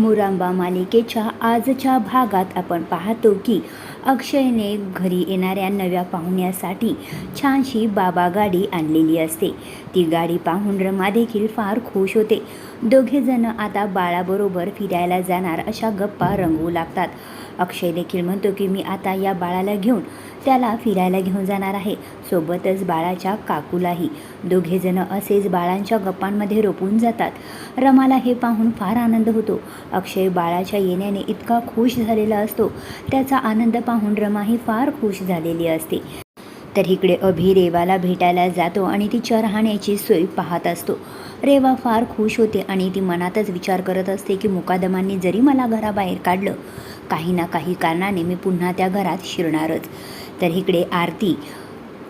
मुरांबा मालिकेच्या आजच्या भागात आपण पाहतो की अक्षयने घरी येणाऱ्या नव्या पाहुण्यासाठी छानशी बाबा गाडी आणलेली असते. ती गाडी पाहून रमा देखील फार खुश होते. दोघेजण आता बाळाबरोबर फिरायला जाणार अशा गप्पा रंगवू लागतात. अक्षय देखील म्हणतो की मी आता या बाळाला घेऊन त्याला फिरायला घेऊन जाणार आहे. सोबतच बाळाच्या काकूलाही. दोघेजण असेच बाळांच्या गप्पांमध्ये रोपून जातात. रमाला हे पाहून फार आनंद होतो. अक्षय बाळाच्या येण्याने इतका खुश झालेला असतो. त्याचा आनंद पाहून रमाही फार खुश झालेली असते. तर इकडे अभि रेवाला भेटायला जातो आणि तिच्या राहण्याची सोय पाहत असतो. रेवा फार खुश होते आणि ती मनातच विचार करत असते की मुकादमांनी जरी मला घराबाहेर काढलं काही ना काही कारणाने मी पुन्हा त्या घरात शिरणारच. तर इकडे आरती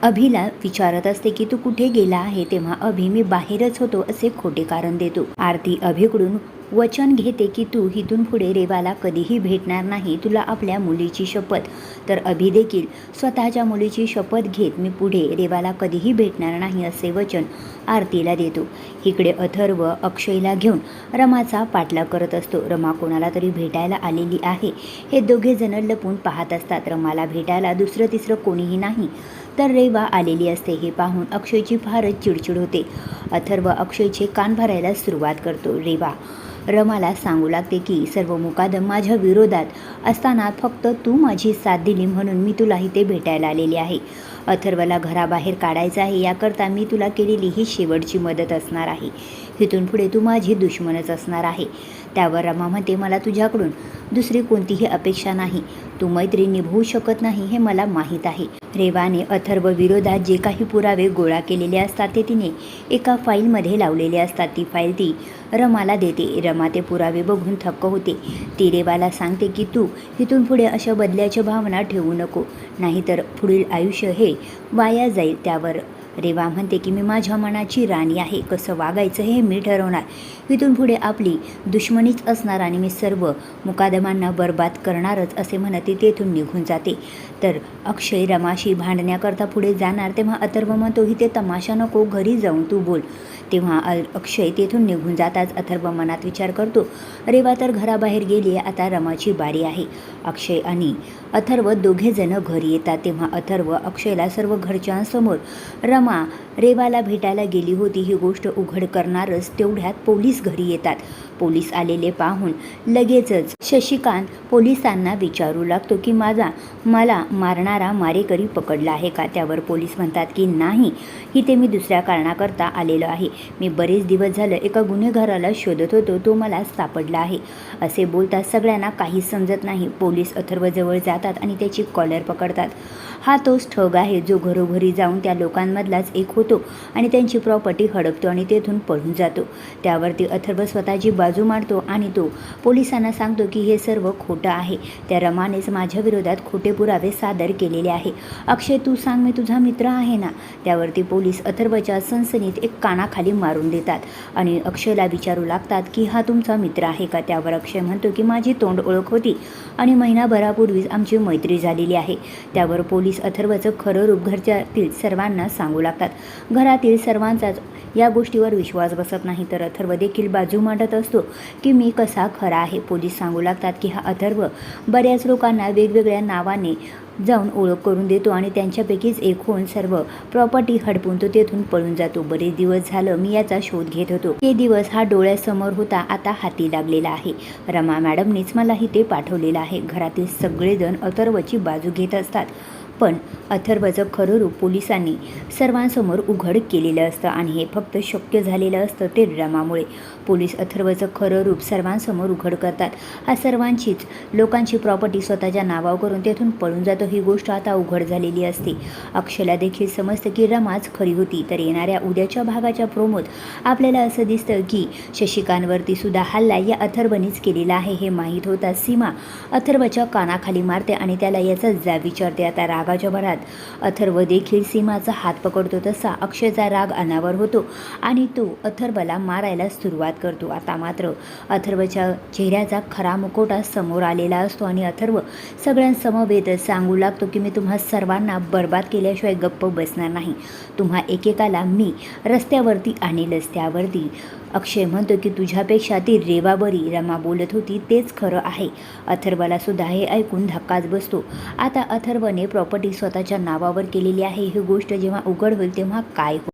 अभिला विचारत असते की तू कुठे गेला आहे? तेव्हा अभि मी बाहेरच होतो असे खोटे कारण देतो. आरती अभिकडून वचन घेते की तू इथून पुढे रेवाला कधीही भेटणार नाही. तुला आपल्या मुलीची शपथ. तर अभि देखील स्वतःच्या मुलीची शपथ घेत मी पुढे रेवाला कधीही भेटणार नाही असे वचन आरतीला देतो. इकडे अथर्व अक्षयला घेऊन रमाचा पाठलाग करत असतो. रमा कोणाला तरी भेटायला आलेली आहे. हे दोघेजण लपून पाहत असतात. रमाला भेटायला दुसरं तिसरं कोणीही नाही. तर रेवा आलेली असते हे पाहून अक्षयची फारच चिडचिड होते. अथर्व अक्षयचे कान भरायला सुरुवात करतो. रेवा रमाला सांगू लागते की सर्व मुकादम माझ्या विरोधात असताना फक्त तू माझी साथ दिली म्हणून मी तुला इथे भेटायला आलेली आहे. अथर्वला घराबाहेर काढायचं आहे याकरता मी तुला केलेली ही शेवटची मदत असणार आहे. इथून पुढे तू माझी दुश्मनच असणार आहे. त्यावर रमा म्हणते मला तुझ्याकडून दुसरी कोणतीही अपेक्षा नाही. तू मैत्री निभवू शकत नाही हे मला माहीत आहे. रेवाने अथर्व विरोधात जे काही पुरावे गोळा केलेले असतात ते तिने एका फाईलमध्ये लावलेले असतात. ती फाईल ती रमाला देते. रमा ते पुरावे बघून थक्क होते. ती रेवाला सांगते की तू इथून पुढे अशा बदल्याच्या भावना ठेवू नको. नाहीतर पुढील आयुष्य हे वाया जाईल. त्यावर रेवा म्हणते की मी माझ्या मनाची राणी आहे. कसं वागायचं हे मी ठरवणार. इथून पुढे आपली दुश्मनीच असणार आणि मी सर्व मुकादमांना बर्बाद करणारच असे म्हणत ती तेथून निघून जाते. तर अक्षय रमाशी भांडण्याकरता पुढे जाणार तेव्हा अथर्व म्हणतो ही ते तमाशा नको घरी जाऊन तू बोल. तेव्हा अक्षय तेथून निघून जाताच अथर्व मनात विचार करतो रेवा तर घराबाहेर गेली आहे आता रमाची बारी आहे. अक्षय आणि अथर्व दोघेजणं घरी येतात तेव्हा अथर्व अक्षयला सर्व घरच्यांसमोर रमा रेवाला भेटायला गेली होती. ही गोष्ट उघड करणारच तेवढ्यात पोलीस घरी येतात. पोलीस आलेले पाहून लगेचच शशिकांत पोलिसांना विचारू लागतो की माझा मला मारणारा मारेकरी पकडला आहे का? त्यावर पोलीस म्हणतात की नाही. इथे मी दुसऱ्या कारणाकरता आलेलो आहे. मी बरेच दिवस झालं एका गुन्हेगाराला शोधत होतो. तो मला सापडला आहे. असे बोलता सगळ्यांना काहीच समजत नाही. पोलीस अथर्वजवळ जातात आणि त्याची कॉलर पकडतात. हा तोच ठग आहे जो घरोघरी जाऊन त्या लोकांमधलाच एक होतो. आणि त्यांची प्रॉपर्टी हडपतो आणि तेथून पळून जातो. त्यावरती अथर्व स्वतःची बाजू मारतो आणि तो पोलिसांना सांगतो की हे सर्व खोटं आहे. त्या रमानेच माझ्या विरोधात खोटे पुरावे सादर केलेले आहे. अक्षय तू सांग मी तुझा मित्र आहे ना? त्यावरती पोलीस अथर्वच्या सनसनीत एक कानाखाली मारून देतात आणि अक्षयला विचारू लागतात की हा तुमचा मित्र आहे का? त्यावर अक्षय म्हणतो की माझी तोंड ओळख होती आणि महिनाभरापूर्वीच आमची मैत्री झालेली आहे. त्यावर पोलीस अथर्वचं खरं रूप घरच्यातील सर्वांना सांगू लागतात. घरातील सर्वांचाच या गोष्टीवर विश्वास बसत नाही. तर अथर्व देखील बाजू मांडत असतो की मी कसा खरा आहे. पोलीस सांगू लागतात की हा अथर्व बऱ्याच लोकांना वेगवेगळ्या नावाने जाऊन ओळख करून देतो आणि त्यांच्यापैकीच एक होऊन सर्व प्रॉपर्टी हडपून तो तेथून पळून जातो. बरेच दिवस झालं मी याचा शोध घेत होतो. ते दिवस हा डोळ्यासमोर होता. आता हाती लागलेला आहे. रमा मॅडमनीच मलाही ते पाठवलेलं आहे. घरातील सगळेजण अथर्वची बाजू घेत असतात. पण अथर्वचं खरं रूप पोलिसांनी सर्वांसमोर उघड केलेलं असतं आणि हे फक्त शक्य झालेलं असतं ते रमामुळे पोलीस अथर्वचं खरं रूप सर्वांसमोर उघड करतात. हा सर्वांचीच. लोकांची प्रॉपर्टी स्वतःच्या नावावर करून तेथून पळून जातो ही गोष्ट आता उघड झालेली असते. अक्षयला देखील समजतं की रमाच खरी होती तर येणाऱ्या उद्याच्या भागाच्या प्रोमोत आपल्याला असं दिसतं की शशिकांवरती सुद्धा हल्ला या अथर्वनीच केलेला आहे हे माहीत होता सीमा अथर्वच्या कानाखाली मारते आणि त्याला याचा जा विचारते. आता राग रागाच्या भरात. अथर्व देखील सीमाचा हात पकडतो तसा अक्षयचा राग अनावर होतो आणि तो अथर्वला मारायला सुरुवात करतो. आता मात्र अथर्वच्या चेहऱ्याचा खरा मुकोटा समोर आलेला असतो आणि अथर्व सगळ्यांसमवेत सांगू लागतो की मी तुम्हा सर्वांना बर्बाद केल्याशिवाय गप्प बसणार नाही. तुम्हा एकेकाला मी रस्त्यावरती आणेलच त्यावरती अक्षय म्हणतो की तुझ्यापेक्षा ती रेवा बरी रमा बोलत होती तेच खरं आहे. अथर्वाला सुद्धा हे ऐकून धक्काच बसतो. आता अथर्वने प्रॉपर्टी स्वतःच्या नावावर केलेली आहे. ही गोष्ट जेव्हा उघड होईल तेव्हा काय हो